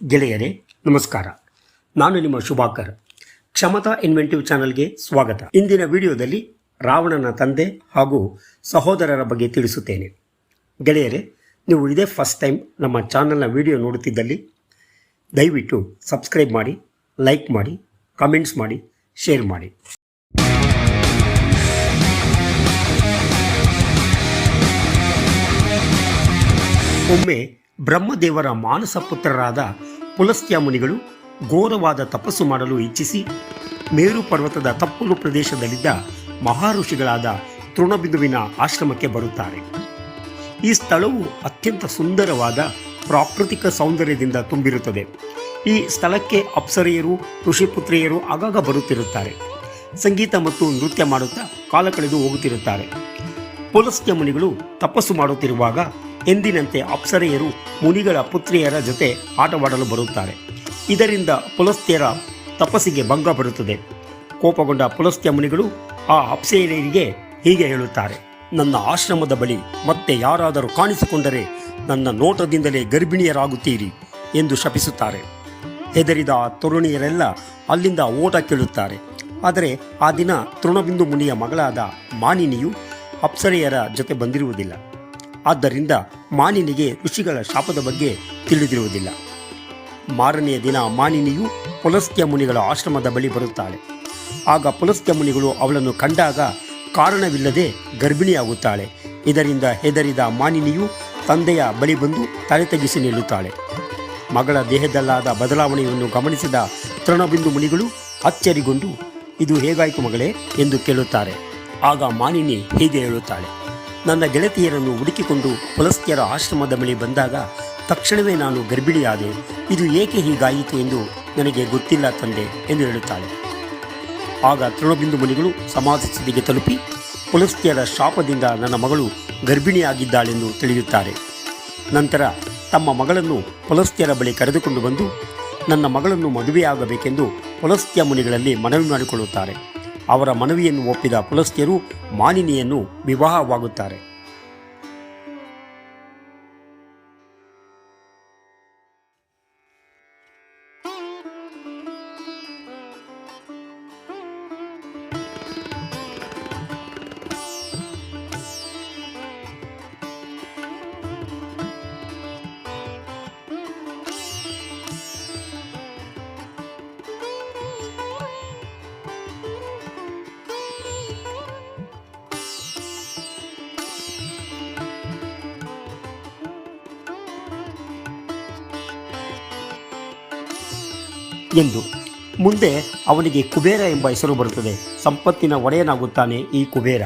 ಗೆಳೆಯರೇ, ನಮಸ್ಕಾರ. ನಾನು ನಿಮ್ಮ ಶುಭಾಕರ್. ಕ್ಷಮತಾ ಇನ್ವೆಂಟಿವ್ ಚಾನಲ್ಗೆ ಸ್ವಾಗತ. ಇಂದಿನ ವಿಡಿಯೋದಲ್ಲಿ ರಾವಣನ ತಂದೆ ಹಾಗೂ ಸಹೋದರರ ಬಗ್ಗೆ ತಿಳಿಸುತ್ತೇನೆ. ಗೆಳೆಯರೇ, ನೀವು ಇದೇ ಫಸ್ಟ್ ಟೈಮ್ ನಮ್ಮ ಚಾನಲ್ನ ವಿಡಿಯೋ ನೋಡುತ್ತಿದ್ದಲ್ಲಿ, ದಯವಿಟ್ಟು ಸಬ್ಸ್ಕ್ರೈಬ್ ಮಾಡಿ, ಲೈಕ್ ಮಾಡಿ, ಕಮೆಂಟ್ಸ್ ಮಾಡಿ, ಶೇರ್ ಮಾಡಿ. ಒಮ್ಮೆ ಬ್ರಹ್ಮದೇವರ ಮಾನಸ ಪುತ್ರರಾದ ಪುಲಸ್ತ್ಯ ಮುನಿಗಳು ಘೋರವಾದ ತಪಸ್ಸು ಮಾಡಲು ಇಚ್ಛಿಸಿ ಮೇರು ಪರ್ವತದ ತಪ್ಪಲು ಪ್ರದೇಶದಲ್ಲಿದ್ದ ಮಹಾಋಷಿಗಳಾದ ತೃಣಬಿಂದುವಿನ ಆಶ್ರಮಕ್ಕೆ ಬರುತ್ತಾರೆ. ಈ ಸ್ಥಳವು ಅತ್ಯಂತ ಸುಂದರವಾದ ಪ್ರಾಕೃತಿಕ ಸೌಂದರ್ಯದಿಂದ ತುಂಬಿರುತ್ತದೆ. ಈ ಸ್ಥಳಕ್ಕೆ ಅಪ್ಸರೆಯರು, ಋಷಿಪುತ್ರಿಯರು ಆಗಾಗ ಬರುತ್ತಿರುತ್ತಾರೆ. ಸಂಗೀತ ಮತ್ತು ನೃತ್ಯ ಮಾಡುತ್ತಾ ಕಾಲ ಕಳೆದು ಹೋಗುತ್ತಿರುತ್ತಾರೆ. ಪುಲಸ್ತ್ಯ ಮುನಿಗಳು ತಪಸ್ಸು ಮಾಡುತ್ತಿರುವಾಗ ಎಂದಿನಂತೆ ಅಪ್ಸರೆಯರು ಮುನಿಗಳ ಪುತ್ರಿಯರ ಜೊತೆ ಆಟವಾಡಲು ಬರುತ್ತಾರೆ. ಇದರಿಂದ ಪುಲಸ್ತ್ಯರ ತಪಸ್ಸಿಗೆ ಭಂಗ ಬರುತ್ತದೆ ಕೋಪಗೊಂಡ ಪುಲಸ್ತ್ಯ ಮುನಿಗಳು ಆ ಅಪ್ಸರೆಯರಿಗೆ ಹೀಗೆ ಹೇಳುತ್ತಾರೆ. ನನ್ನ ಆಶ್ರಮದ ಬಳಿ ಮತ್ತೆ ಯಾರಾದರೂ ಕಾಣಿಸಿಕೊಂಡರೆ ನನ್ನ ನೋಟದಿಂದಲೇ ಗರ್ಭಿಣಿಯರಾಗುತ್ತೀರಿ ಎಂದು ಶಪಿಸುತ್ತಾರೆ. ಹೆದರಿದ ಆ ತರುಣಿಯರೆಲ್ಲ ಅಲ್ಲಿಂದ ಓಟ ಕೇಳುತ್ತಾರೆ. ಆದರೆ ಆ ದಿನ ತೃಣಬಿಂದು ಮುನಿಯ ಮಗಳಾದ ಮಾನಿನಿಯು ಅಪ್ಸರೆಯರ ಜೊತೆ ಬಂದಿರುವುದಿಲ್ಲ. ಆದ್ದರಿಂದ ಮಾನಿನಿಗೆ ಋಷಿಗಳ ಶಾಪದ ಬಗ್ಗೆ ತಿಳಿದಿರುವುದಿಲ್ಲ. ಮಾರನೆಯ ದಿನ ಮಾನಿನಿಯು ಪುಲಸ್ತ್ಯ ಮುನಿಗಳ ಆಶ್ರಮದ ಬಳಿ ಬರುತ್ತಾಳೆ. ಆಗ ಪುಲಸ್ತ್ಯ ಮುನಿಗಳು ಅವಳನ್ನು ಕಂಡಾಗ ಕಾರಣವಿಲ್ಲದೆ ಗರ್ಭಿಣಿಯಾಗುತ್ತಾಳೆ. ಇದರಿಂದ ಹೆದರಿದ ಮಾನಿನಿಯು ತಂದೆಯ ಬಳಿ ಬಂದು ತಲೆ ತಗ್ಗಿಸಿ ನಿಲ್ಲುತ್ತಾಳೆ. ಮಗಳ ದೇಹದಲ್ಲಾದ ಬದಲಾವಣೆಯನ್ನು ಗಮನಿಸಿದ ತೃಣಬಿಂದು ಮುನಿಗಳು ಅಚ್ಚರಿಗೊಂಡು, ಇದು ಹೇಗಾಯಿತು ಮಗಳೇ? ಎಂದು ಕೇಳುತ್ತಾರೆ. ಆಗ ಮಾನಿನಿ ಹೀಗೆ ಹೇಳುತ್ತಾಳೆ ನನ್ನ ಗೆಳತಿಯರನ್ನು ಹುಡುಕಿಕೊಂಡು ಪುಲಸ್ತ್ಯರ ಆಶ್ರಮದ ಬಳಿ ಬಂದಾಗ ತಕ್ಷಣವೇ ನಾನು ಗರ್ಭಿಣಿಯಾದೆ. ಇದು ಏಕೆ ಹೀಗಾಯಿತು ಎಂದು ನನಗೆ ಗೊತ್ತಿಲ್ಲ ತಂದೆ ಎಂದು ಹೇಳುತ್ತಾಳೆ. ಆಗ ತೃಣಬಿಂದು ಮುನಿಗಳು ಸಮಾಜ ಸ್ಥಿತಿಗೆ ತಲುಪಿ ಪುಲಸ್ತ್ಯರ ಶಾಪದಿಂದ ನನ್ನ ಮಗಳು ಗರ್ಭಿಣಿಯಾಗಿದ್ದಾಳೆಂದು ತಿಳಿಯುತ್ತಾರೆ. ನಂತರ ತಮ್ಮ ಮಗಳನ್ನು ಪುಲಸ್ತ್ಯರ ಬಳಿ ಕರೆದುಕೊಂಡು ಬಂದು ನನ್ನ ಮಗಳನ್ನು ಮದುವೆಯಾಗಬೇಕೆಂದು ಪುಲಸ್ತ್ಯ ಮುನಿಗಳಲ್ಲಿ ಮನವಿ ಮಾಡಿಕೊಳ್ಳುತ್ತಾರೆ. ಅವರ ಮನವಿಯನ್ನು ಒಪ್ಪಿದ ಪುಲಸ್ತ್ಯರು ಮಾಲಿನಿಯನ್ನು ವಿವಾಹವಾಗುತ್ತಾರೆ. ಎಂದು. ಮುಂದೆ ಅವನಿಗೆ ಕುಬೇರ ಎಂಬ ಹೆಸರು ಬರುತ್ತದೆ. ಸಂಪತ್ತಿನ ಒಡೆಯನಾಗುತ್ತಾನೆ ಈ ಕುಬೇರ.